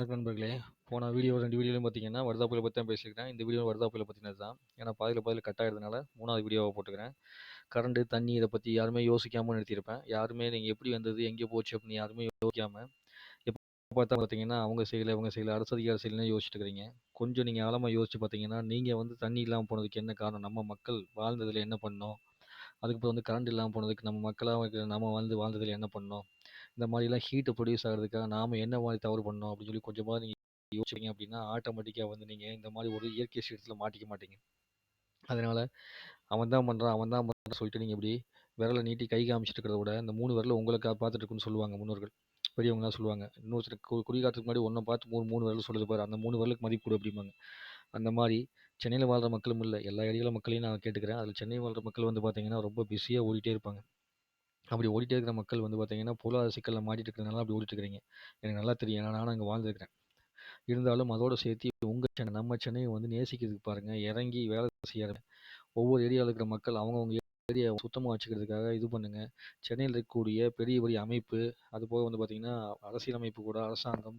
வணக்கம் நண்பர்களே. போன வீடியோ ரெண்டு வீடியோலையும் பார்த்தீங்கன்னா வருதா புயலை பற்றி தான் பேசியிருக்கேன் இந்த வீடியோ வருதா புயலை பற்றினது தான். ஏன்னா பாதியில் பாதியில் கட் ஆகிறதுனால மூணாவது வீடியோவை போட்டுக்கிறேன். கரண்ட்டு தண்ணி இதை பற்றி யாருமே யோசிக்காமல் நிறுத்தியிருப்பேன். யாருமே நீங்கள் எப்படி வந்தது எங்கே போச்சு அப்படின்னு யாருமே யோசிக்காமல் எப்போ பார்த்தா பார்த்தீங்கன்னா அவங்க செய்யலை அவங்க செய்யலை அரசு அதிகார செய்யலைன்னு யோசிச்சுட்டு இருக்கிறீங்க கொஞ்சம் நீங்கள் ஆழமாக யோசிச்சு பார்த்தீங்கன்னா நீங்கள் வந்து தண்ணி இல்லாமல் போனதுக்கு என்ன காரணம்? நம்ம மக்கள் வாழ்ந்ததில் என்ன பண்ணோம்? அதுக்கப்புறம் வந்து கரண்ட் இல்லாமல் போனதுக்கு நம்ம மக்களாக நம்ம வந்து வாழ்ந்ததில் என்ன பண்ணோம்? இந்த மாதிரிலாம் ஹீட்டு ப்ரொடியூஸ் ஆகிறதுக்காக நாம் என்ன மாதிரி தவறு பண்ணோம் அப்படின்னு சொல்லி கொஞ்சமாக நீங்கள் யோசிச்சிங்க அப்படின்னா ஆட்டோமேட்டிக்காக வந்து நீங்கள் இந்த மாதிரி ஒரு இயற்கை சீற்றத்தில் மாட்டிக்க மாட்டீங்க. அதனால் அவன் தான் பண்ணுறான் அவன் தான் பண்ணுறான் சொல்லிட்டு நீங்கள் இப்படி விரலை நீட்டி கை காமிச்சிட்டு இருக்கிறத விட இந்த மூணு விரல உங்களுக்காக பார்த்துட்டு இருக்குன்னு சொல்லுவாங்க முன்னோர்கள். பெரியவங்களாம் சொல்லுவாங்க. இன்னொருத்தர் குறிகாலத்துக்கு முன்னாடி ஒன்றை பார்த்து மூணு மூணு விரல் சொல்லுது பாரு அந்த மூணு விரலுக்கு மதிப்பு கொடு அப்படிம்பாங்க. அந்த மாதிரி சென்னையில் வாழ்கிற மக்களும் இல்லை எல்லா ஏரியாவில் மக்களையும் நான் கேட்டுக்கிறேன். அதில் சென்னை வாழ்கிற மக்கள் வந்து பார்த்தீங்கன்னா ரொம்ப பிஸியாக ஓடிட்டே இருப்பாங்க. அப்படி ஓடிட்டே இருக்கிற மக்கள் வந்து பார்த்தீங்கன்னா பொருளாதார சிக்கலில் மாட்டிட்டு இருக்கிறனால அப்படி ஓடிட்டு இருக்கிறீங்க எனக்கு நல்லா தெரியும். ஏன்னா நானும் அங்கே வாழ்ந்துருக்கிறேன். இருந்தாலும் அதோட சேர்த்து உங்கள் சென்னை நம்ம சென்னையை வந்து நேசிக்கிறதுக்கு பாருங்கள் இறங்கி வேலை செய்ய ஒவ்வொரு ஏரியாவில் இருக்கிற மக்கள் அவங்கவுங்க ஏரியாவை சுத்தமாக வச்சுக்கிறதுக்காக இது பண்ணுங்கள் சென்னையில் இருக்கக்கூடிய பெரிய பெரிய அமைப்பு அது போக வந்து பார்த்திங்கன்னா அரசியலமைப்பு கூட அரசாங்கம்